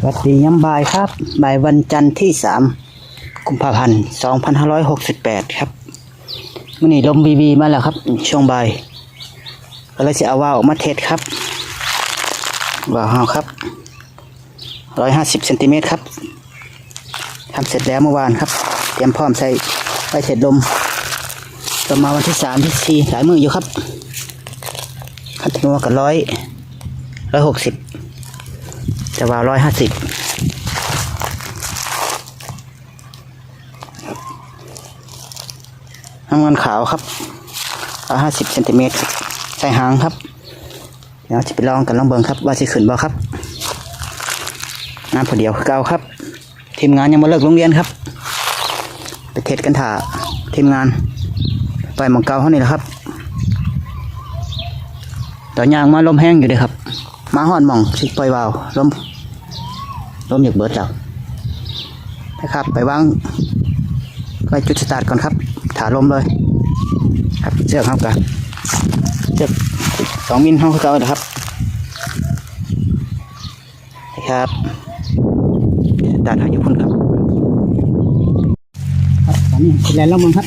สวัสดีย้ำบ่ายครับบ่ายวันจันทร์ที่สามกุมภาพันธ์สองพันห้าร้อยหกสิบแปดครับมื่อนี้ลมวีวีมาแล้วครับ ช่วงบ่ายก็เลยจะเอาว่าวออกมาเทสครับว่าวเฮาครับร้อยห้าสิบเซนติเมตรครับทำเสร็จแล้วเมื่อวานครับ เตรียมพร้อมใส่ไปเทสลมต่อมาวันที่สามที่สี่หลายมืออยู่ครับคันถึงว่ากับร้อยร้อยหกสิบ จะวาวร้อยห้าสิบน้ำเงินขาวครับร้อยห้าสิบเซนติเมตรใส่หางครับ เดี๋ยวจะไปลองกันลองเบิ่งครับ ว่าสิขึ้นบ่ครับงานพอเดียวเก่าครับ ทีมงานยังมาเลิกโรงเรียนครับ ไปเทสกันถ่าทีมงาน ไปหมองเก่าเขานี่แหละครับต่อยางมาลมแห้งอยู่เลยครับ มาหอนหมองสิปล่อยวาวลม ลมอยากเบิดแล้วนะครับ ไปวางไปจุดสตาร์ทก่อนครับ ถาลมเลย ครับเชือกครับกันเชือกสองมิลห้องเก่านะครับนะครับสตาร์ทหาอยู่พุ่นครับครับตอนนี้เสร็จแล้วแล้วมึงครับ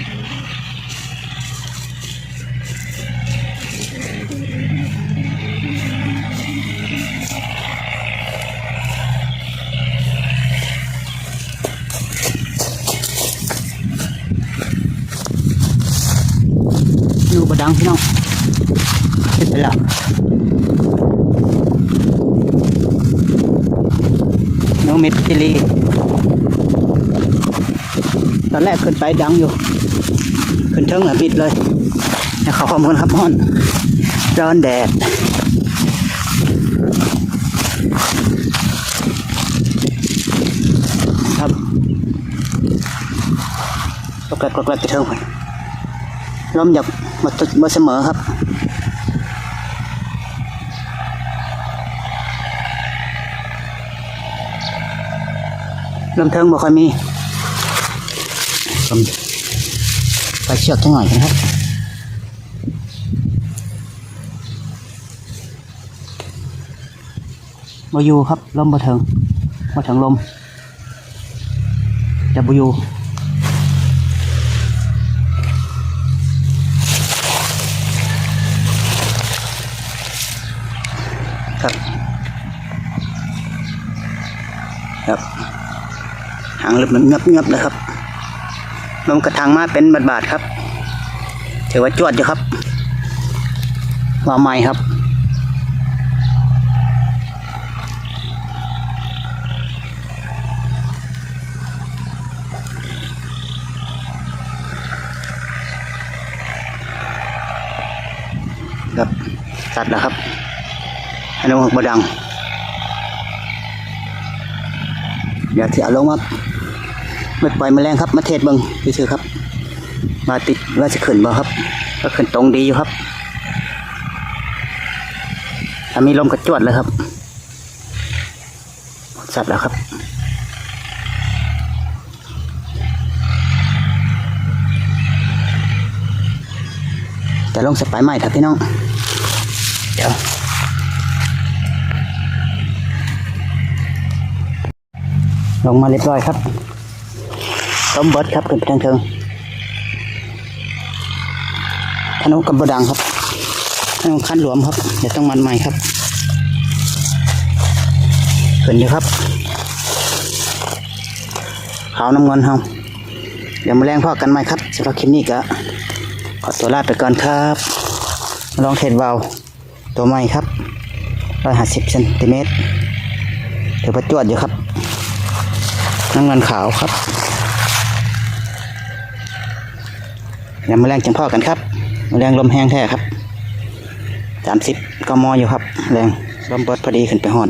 อยู่บดังพี่น้องเสร็จไปแล้วน้องเม็ดจิลีตอนแรกขึ้นไปดังอยู่ เทิงอะปิดเลยให้เขาข้อมูลครับม่อนร้อนแดดครับกแกลกก็แกลกไปเทิงไปลมหยับมาตุมาเสมอครับลมเทิงบ่ค่อยมีลม ไปเชือกจังหน่อยนะครับบอยู่ครับลมบ่เทิงบ่เทิงลมจะบอยู่ครับ ครับหางลึกมันเงียบเงียบเลยครับ ลมกระทางมาเป็นบาดบาดครับถือว่าจวดอยู่ครับว่าใหม่ครับครับตัดแล้วครับอันนี้มันบดังเดี๋ยวที่เอาลงมา ไม่ปล่อยแมลงครับมาเทศบิงซื่อครับ มาติดว่าจะขึ้นบ่ครับ ก็ขึ้นตรงดีอยู่ครับถ้ามีลมกระจวดเลยครับสัตว์แล้วครับจะลงสปายใหม่ครับพี่น้อง เดี๋ยวลงมาเรียบร้อยครับ ต้มเบิดครับขึ้นไปทางเทิงธนุกับบดังครับธนุคันหลวมครับ เดี๋ยวต้องมันใหม่ครับขึ้นอยู่ครับ ขาวน้ำเงินเฮาเดี๋ยวมาแรงพ่อกันไหมครับสำหรับคลิปนี้ก็ขอตัวลาไปก่อนครับ ลองเทสเบาตัวใหม่ครับร้อยห้าสิบเซนติเมตรเดี๋ยวประจวดอยู่ครับน้ำเงินขาวครับเดี๋ ยวมาแรงจังพ่อกันครับมาแรงลมแห้งแท้ครับสามสิบก็มออยู่ครับ แรงลมเบิดพอดีขึ้นไปหอด